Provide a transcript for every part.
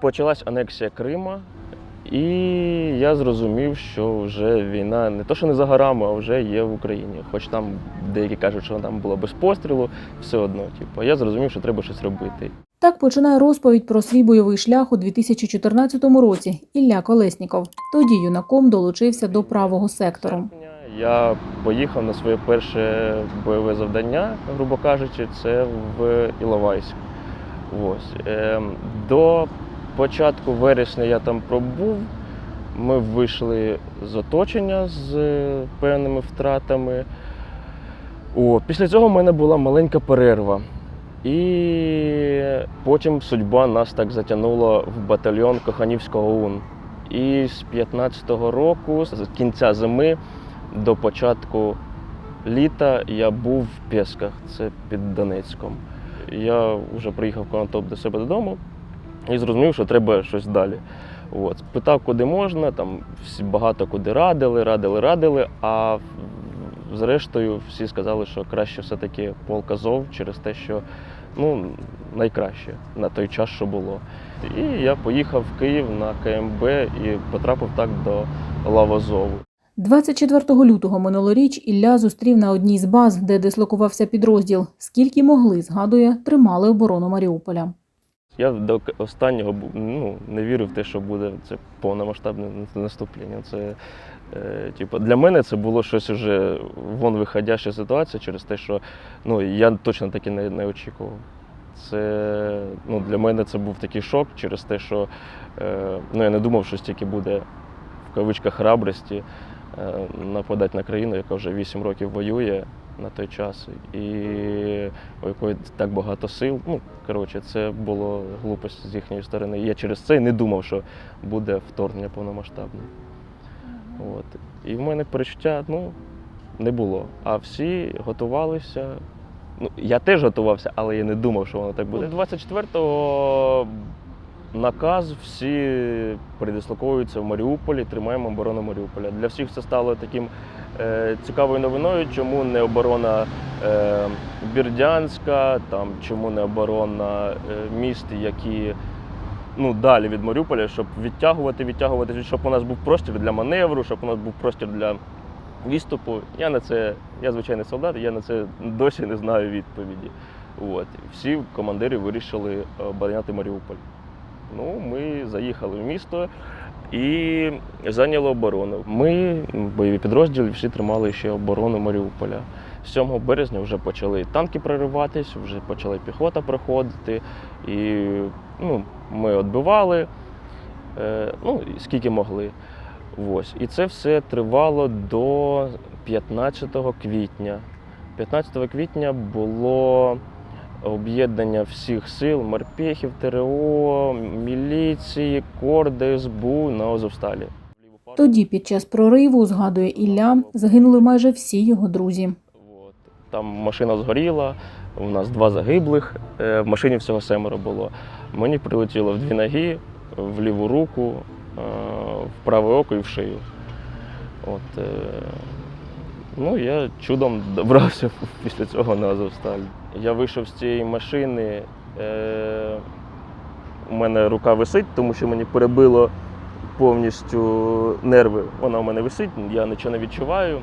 Почалась анексія Крима, і я зрозумів, що вже війна не то, що не за горами, а вже є в Україні. Хоч там деякі кажуть, що там було без пострілу, все одно. Типу, я зрозумів, що треба щось робити. Так починає розповідь про свій бойовий шлях у 2014 році Ілля Колесніков. Тоді юнаком долучився до правого сектору. Я поїхав на своє перше бойове завдання, грубо кажучи, це в Іловайськ. Ось. Ем, До початку вересня я там пробув. Ми вийшли з оточення з е, певними втратами. О, після цього в мене була маленька перерва. І потім судьба нас так затягнула в батальйон Коханівського ОУН. І з 15-го року, з кінця зими до початку літа, я був в Пєсках, це під Донецьком. Я вже приїхав в Конотоп до себе додому і зрозумів, що треба щось далі. От. Питав, куди можна, там всі багато куди радили, радили, радили. А зрештою всі сказали, що краще все-таки полк Азов через те, що ну, найкраще на той час, що було. І я поїхав в Київ на КМБ і потрапив так до лав Азову. 24 лютого минулоріч Ілля зустрів на одній з баз, де дислокувався підрозділ. Скільки могли, згадує, тримали оборону Маріуполя. Я до останнього ну, не вірив в те, що буде це повномасштабне наступлення. Це, е, типу, для мене це було щось уже вон виходяща ситуація через те, що ну, я точно таки не, не очікував. Це, ну, для мене це був такий шок через те, що е, ну, я не думав, що стільки буде в кавичках храбрості е, нападати на країну, яка вже 8 років воює на той час, і у якої так багато сил. Ну, коротше, це було глупость з їхньої сторони. Я через це не думав, що буде вторгнення повномасштабне. От. І в мене перечуття ну, не було. А всі готувалися. Ну, я теж готувався, але я не думав, що воно так буде. 24-го наказ всі передислоковуються в Маріуполі, тримаємо оборону Маріуполя. Для всіх це стало таким е, цікавою новиною, чому не оборона е, Бірдянська, там, чому не оборона е, міст, які ну, далі від Маріуполя, щоб відтягувати, відтягувати, щоб у нас був простір для маневру, щоб у нас був простір для відступу. Я на це, я звичайний солдат, я на це досі не знаю відповіді. От. Всі командири вирішили обороняти Маріуполь. Ну, ми заїхали в місто і зайняли оборону. Ми, бойові підрозділи, всі тримали ще оборону Маріуполя. 7 березня вже почали танки прориватись, вже почала піхота проходити. І ну, ми відбивали, е, ну, скільки могли. Ось. І це все тривало до 15 квітня. 15 квітня було об'єднання всіх сил, морпехів, ТРО, міліції, КОР, ДСБУ на Азовсталі. Тоді, під час прориву, згадує Ілля, загинули майже всі його друзі. Там машина згоріла, у нас два загиблих, е, в машині всього семеро було. Мені прилетіло в дві ноги, в ліву руку, е, в праве око і в шию. От, е, ну, я чудом добрався після цього на Азовсталь. Я вийшов з цієї машини, е, у мене рука висить, тому що мені перебило повністю нерви. Вона у мене висить, я нічого не відчуваю.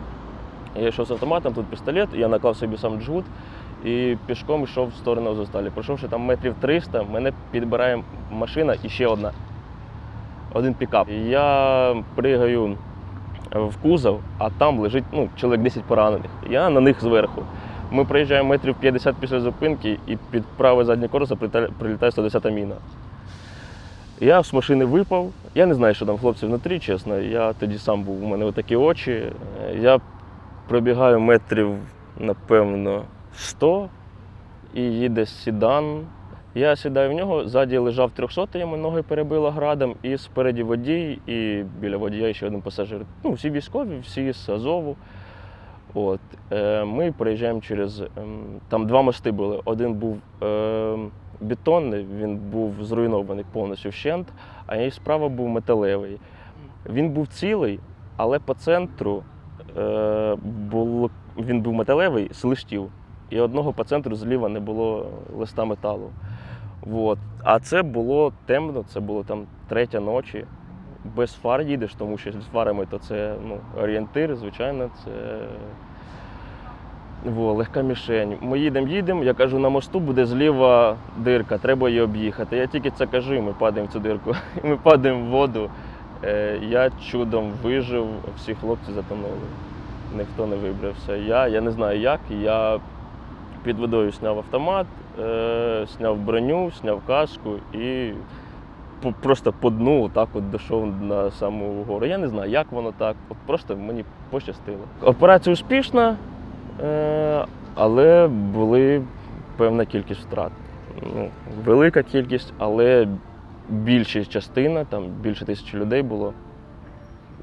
Я йшов з автоматом, тут пістолет, я наклав собі сам джгут і пішком йшов в сторону Азовсталі. Пройшовши там метрів 300, мене підбирає машина і ще одна. Один пікап. Я пригаю в кузов, а там лежить ну, чоловік 10 поранених. Я на них зверху. Ми проїжджаємо метрів 50 після зупинки, і під праве заднє колесо прилітає- прилітає 110 міна. Я з машини випав. Я не знаю, що там хлопці внутрі, чесно. Я тоді сам був, у мене такі очі. Я пробігаю метрів, напевно, 100 і їде седан. Я сідаю в нього, ззаді лежав 300, йому ноги перебило градом, і спереді водій, і біля водія ще один пасажир. Ну, всі військові, всі з Азову. От. Е, Ми проїжджаємо через. ем, Там два мости були. Один був е, бетонний, він був зруйнований повністю вщент, а і справа був металевий. Він був цілий, але по центру е, було, він був металевий з листів. І одного по центру зліва не було листа металу. Вот. А це було темно, це було там третя ночі. Без фар їдеш, тому що з фарами то це ну, орієнтир, звичайно, це во, легка мішень. Ми їдемо, їдемо, я кажу, на мосту буде зліва дирка, треба її об'їхати. Я тільки це кажу, і ми падаємо в цю дирку. Ми падаємо в воду. Е, Я чудом вижив, всі хлопці затонули. Ніхто не вибрався. Я, я не знаю як. Я під водою зняв автомат, е, зняв броню, зняв каску і просто по дну так от дійшов на саму гору. Я не знаю, як воно так. От просто мені пощастило. Операція успішна, е, але були певна кількість втрат. Ну, велика кількість, але більша частина, там більше тисячі людей було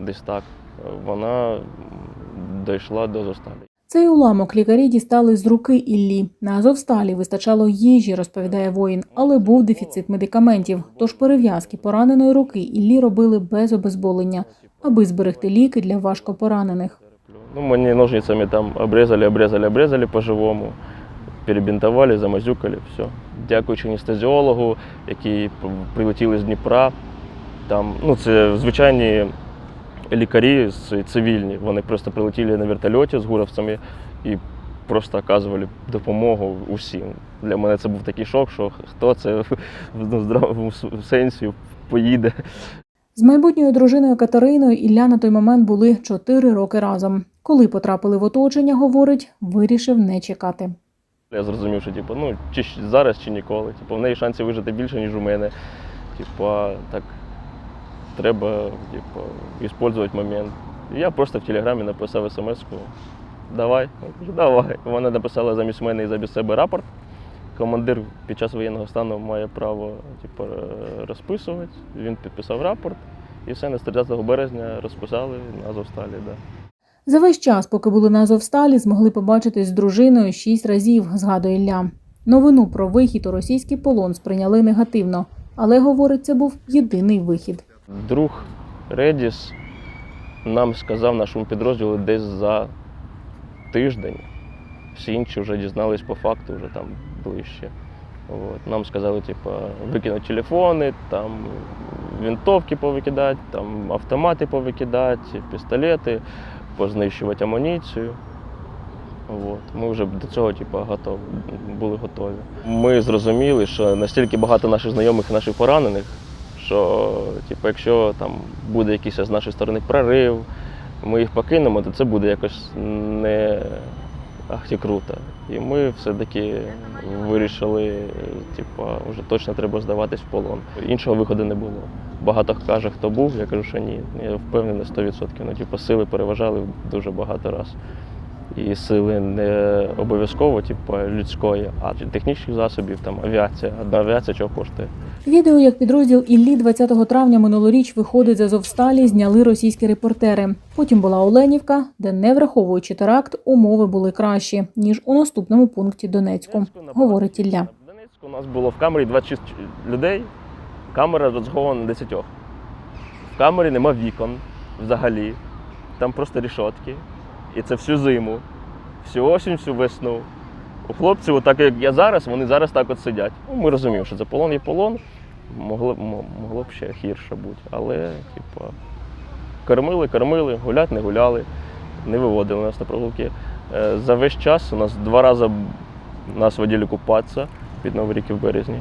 десь так. Вона дійшла до зостану. Цей уламок лікарі дістали з руки Іллі. На Азовсталі вистачало їжі, розповідає воїн, але був дефіцит медикаментів. Тож перев'язки пораненої руки Іллі робили без обезболення, аби зберегти ліки для важкопоранених. Ну, мені ножницями там обрезали, обрезали, обрезали по-живому, перебінтували, замазюкали, все. Дякуючи анестезіологу, які прилетіли з Дніпра. Там, ну, це звичайні лікарі цивільні. Вони просто прилетіли на вертольоті з гуровцями і просто оказували допомогу усім. Для мене це був такий шок, що хто це в ну, здравому сенсі поїде. З майбутньою дружиною Катериною Ілля на той момент були чотири роки разом. Коли потрапили в оточення, говорить, вирішив не чекати. Я зрозумів, що типу, ну, чи зараз, чи ніколи. Типу, в неї шансів вижити більше, ніж у мене. Типу, так треба типу, використовувати момент. Я просто в телеграмі написав смс-ку. Давай. Давай. Вона написала замість мене і замість себе рапорт. Командир під час воєнного стану має право типу, е, розписувати. Він підписав рапорт. І все, на 30 березня розписали на Азовсталі. Да. За весь час, поки були на Азовсталі, змогли побачитись з дружиною шість разів, згадує Ілля. Новину про вихід у російський полон сприйняли негативно, але, говорить, це був єдиний вихід. Друг Редіс нам сказав нашому підрозділу десь за тиждень. Всі інші вже дізнались по факту, вже там ближче. От. Нам сказали, типу, викинути телефони, там винтовки повикидати, там автомати повикидати, пістолети, познищувати амуніцію. От. Ми вже до цього типу, готов, були готові. Ми зрозуміли, що настільки багато наших знайомих і наших поранених, що типу, якщо там буде якийсь з нашої сторони прорив, ми їх покинемо, то це буде якось не ахті круто. І ми все-таки вирішили, типу, вже точно треба здаватись в полон. Іншого виходу не було. Багато каже, хто був, я кажу, що ні. Я впевнений на 100%. Ну, типу, сили переважали дуже багато разів. І сили не обов'язково, типу, людської, а технічних засобів, там авіація. Одна авіація чого коштує. Відео, як підрозділ Іллі 20 травня минулоріч виходить з Азовсталі, зняли російські репортери. Потім була Оленівка, де, не враховуючи теракт, умови були кращі, ніж у наступному пункті Донецьку, говорить Ілля. В Донецьку у нас було в камері 26 людей, камера розрахована на 10. В камері нема вікон взагалі. Там просто рішотки. І це всю зиму, всю осінь, всю весну. У хлопців, отак як я зараз, вони зараз так от сидять. Ну, ми розуміємо, що це полон є полон. Могло, могло б ще гірше бути. Але, типу, кормили, кормили, гуляти не гуляли, не виводили нас на прогулки. Е, За весь час у нас два рази нас водили купатися під Новий рік і в березні.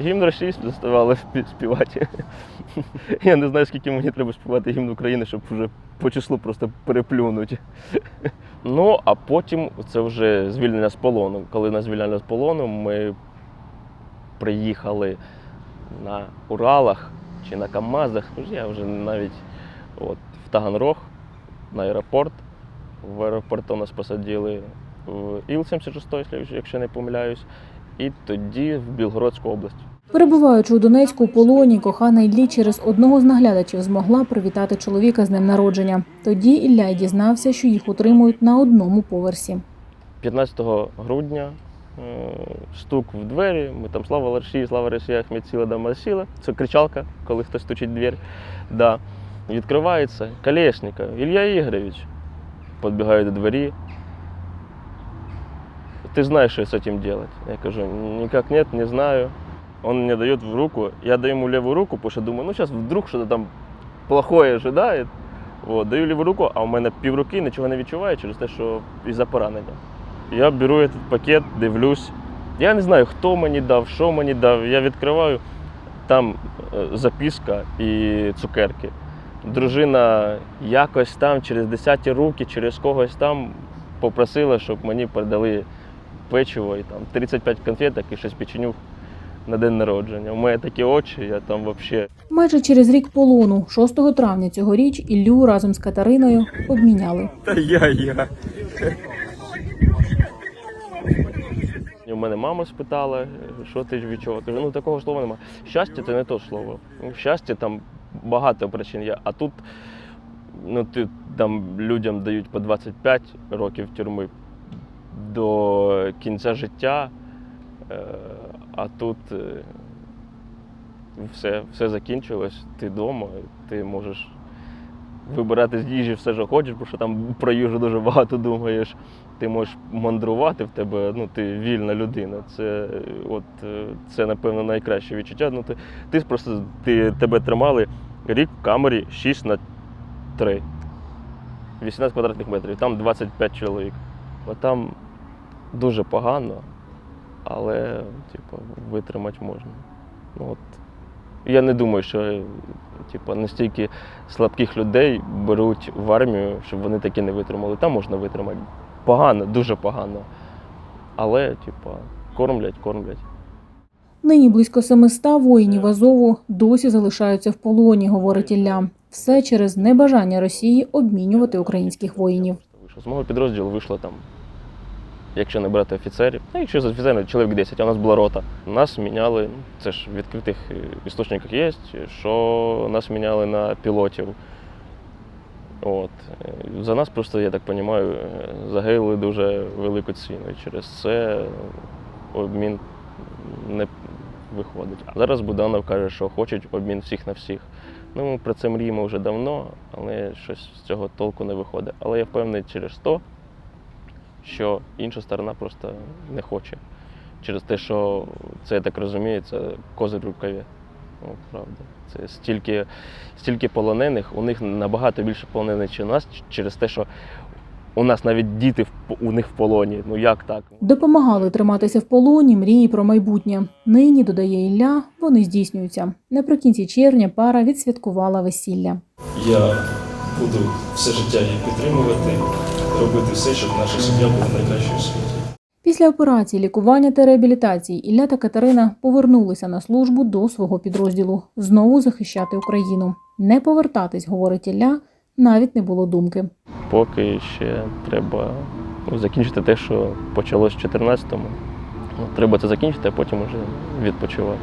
Гімн Росії заставали співати. Я не знаю, скільки мені треба співати гімн України, щоб вже по числу просто переплюнути. Ну, а потім це вже звільнення з полону. Коли нас звільняли з полону, ми приїхали на Уралах чи на Камазах. Вже Я вже навіть от, в Таганрог на аеропорт. В аеропорту нас посадили в Іл-76, якщо не помиляюсь, і тоді в Білгородську область. Перебуваючи у Донецьку у полоні, кохана Іллі через одного з наглядачів змогла привітати чоловіка з днем народження. Тоді Ілля й дізнався, що їх утримують на одному поверсі. 15 грудня е, стук в двері. Ми там слава Росії, слава Росії, Ахмед Сіла дома сіла. Це кричалка, коли хтось стучить в двері. Да. Відкривається Колєсніков, Ілля Ігорович. Підбігаю до двері. Ти знаєш, що з цим робити? Я кажу, ніяк ні, не знаю. он мне дает в руку, я даю ему левую руку, потому что думаю, ну сейчас вдруг что-то там плохое ожидает. От, даю ліву руку, а у мене півруки нічого не відчуває через те, що із-за поранення. Я беру этот пакет, дивлюсь. Я не знаю, хто мені дав, що мені дав. Я відкриваю, там е, записка і цукерки. Дружина якось там через десяті руки, через когось там попросила, щоб мені передали печиво і там 35 конфеток і щось печенюх на день народження. У мене такі очі, я там взагалі. Майже через рік полону, 6 травня цьогоріч, Іллю разом з Катериною обміняли. Та я, я. У мене мама спитала, що ти ж відчула. Кажу, ну такого слова немає. Щастя це не то слово. Щастя там багато причин є. А тут ну, ти, там людям дають по 25 років тюрми до кінця життя, е, а тут е, все, все закінчилось, ти вдома, ти можеш вибирати з їжі все, що хочеш, бо що там про їжу дуже багато думаєш. Ти можеш мандрувати в тебе, ну ти вільна людина. Це от е, це, напевно, найкраще відчуття. Ну, ти, ти просто ти, тебе тримали рік в камері 6 на 3. 18 квадратних метрів, там 25 чоловік. От там дуже погано, але типу, витримати можна. Ну, от, я не думаю, що типу, настільки слабких людей беруть в армію, щоб вони таки не витримали. Там можна витримати. Погано, дуже погано. Але, типу, кормлять, кормлять. Нині близько 700 воїнів Азову досі залишаються в полоні, говорить Ілля. Все через небажання Росії обмінювати українських воїнів. З мого підрозділу вийшло там, якщо не брати офіцерів, ну, якщо з офіцерів чоловік 10, а у нас була рота. Нас міняли, це ж в відкритих е, істочниках є, що нас міняли на пілотів. От. Е, За нас просто, я так розумію, загинули дуже велику ціну. І через це обмін не виходить. А зараз Буданов каже, що хочуть обмін всіх на всіх. Ну, ми про це мріємо вже давно, але щось з цього толку не виходить. Але я впевнений через то, що інша сторона просто не хоче. Через те, що це, я так розумію, це козир в рукаві. Ну, правда. Це стільки, стільки полонених, у них набагато більше полонених, ніж у нас, через те, що у нас навіть діти в у них в полоні. Ну як так? Допомагали триматися в полоні мрії про майбутнє. Нині, додає Ілля, вони здійснюються. Наприкінці червня пара відсвяткувала весілля. Я буду все життя її підтримувати, робити все, щоб наша сім'я була найкращою у світі. Після операції, лікування та реабілітації Ілля та Катерина повернулися на службу до свого підрозділу знову захищати Україну. Не повертатись, говорить Ілля, навіть не було думки. Поки ще треба закінчити те, що почалось в 2014-му. Ну, треба це закінчити, а потім вже відпочивати.